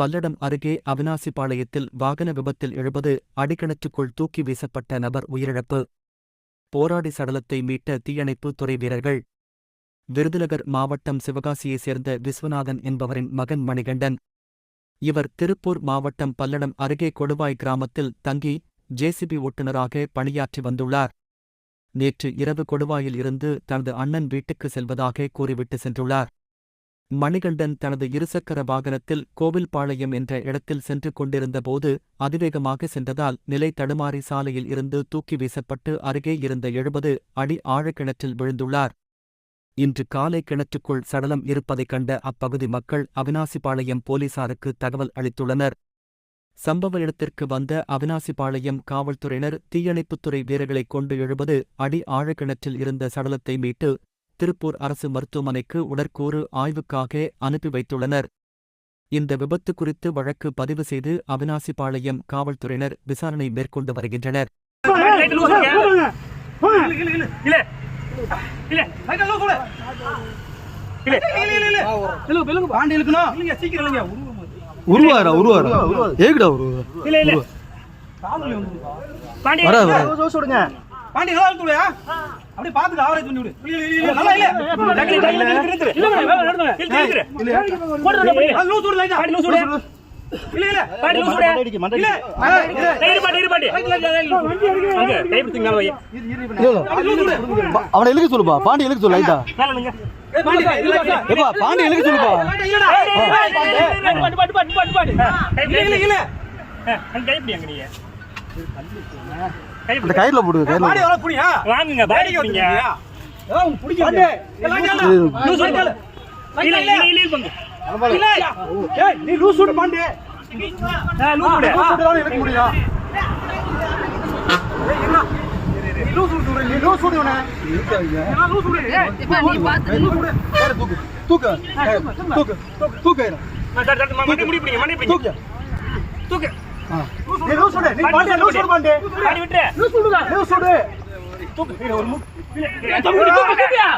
பல்லடம் அருகே அவினாசிபாளையத்தில் வாகன விபத்தில் எழுபது அடிக்கிணற்றுக்குள் தூக்கி வீசப்பட்ட நபர் உயிரிழப்பு. போராடி சடலத்தை மீட்ட தீயணைப்பு துறை வீரர்கள். விருதுநகர் மாவட்டம் சிவகாசியைச் சேர்ந்த விஸ்வநாதன் என்பவரின் மகன் மணிகண்டன். இவர் திருப்பூர் மாவட்டம் பல்லடம் அருகே கொடுவாய் கிராமத்தில் தங்கி ஜேசிபி ஓட்டுநராக பணியாற்றி வந்துள்ளார். நேற்று இரவு கொடுவாயில் இருந்து தனது அண்ணன் வீட்டுக்கு செல்வதாக கூறிவிட்டு சென்றுள்ளார். மணிகண்டன் தனது இருசக்கர வாகனத்தில் கோவில்பாளையம் என்ற இடத்தில் சென்று கொண்டிருந்தபோது அதிவேகமாக சென்றதால் நிலை தடுமாறி சாலையில் இருந்து தூக்கி வீசப்பட்டு அருகே இருந்த எழுபது அடி ஆழக்கிணற்றில் விழுந்துள்ளார். இன்று காலை கிணற்றுக்குள் சடலம் இருப்பதைக் கண்ட அப்பகுதி மக்கள் அவினாசிபாளையம் போலீசாருக்கு தகவல் அளித்துள்ளனர். சம்பவ இடத்திற்கு வந்த அவினாசிபாளையம் காவல்துறையினர் தீயணைப்புத்துறை வீரர்களைக் கொண்டு எழுபது அடி ஆழக்கிணற்றில் இருந்த சடலத்தை மீட்டு திருப்பூர் அரசு மருத்துவமனைக்கு உடற்கூறு ஆய்வுக்காக அனுப்பி வைத்துள்ளனர். இந்த விபத்து குறித்து வழக்கு பதிவு செய்து அவினாசிபாளையம் காவல்துறையினர் விசாரணை மேற்கொண்டு வருகின்றனர். உருவாரா உருவாரா? ஏகுடா வரா பாண்டி நல்லா இல்லையா? அப்படியே பாத்துட்டு ஆவரேஜ் பண்ணி விடு. இல்ல, நல்லா இல்ல. டக்குனு, டக்குனு, டக்குனு, நிறுத்து. அது லூஸ் விடு, லைட்டா. இல்ல, இல்ல. இல்ல. ஆ, இல்ல. அது லூஸ் விடு. அவனை இழுக்க சொல்லுப்பா பாண்டி இழுக்க சொல்லு லைட்டா ஏய், பாண்டி, இல்ல, இல்ல. பாண்டி இழுக்க சொல்லுப்பா இல்ல, இல்ல, இல்ல. பாண்டி பிடிக்கல. ஏய், லைட்டா இல்ல. லூஸ் விடு. இல்ல லைட்டா இல்ல இல்ல. இல்ல பங்கு இல்ல. ஏய், நீ லூஸ் விடு, பாண்டி. லூஸ் விடு. லூஸ் விடு தான் இழுக்க முடியும். ஏய், என்ன? நீ லூஸ் விடு, விடு. நீ லூஸ் விடு இவனை. ஏன்னா லூஸ் விடு. ஏய், லூஸ் விடு. தூக்கு. தூக்கு. தூக்கு. தூக்கு. மண்டி முடி பிடிங்க மண்டி பிடிங்க தூக்கு. தூக்கு. நீ லூஸ் விடு. நீ பாண்டி லூஸ் விடு, பாண்டி. பாடி விட்டு லூஸ் விடுடா. லூஸ் விடு. தூக்கு தூக்கியா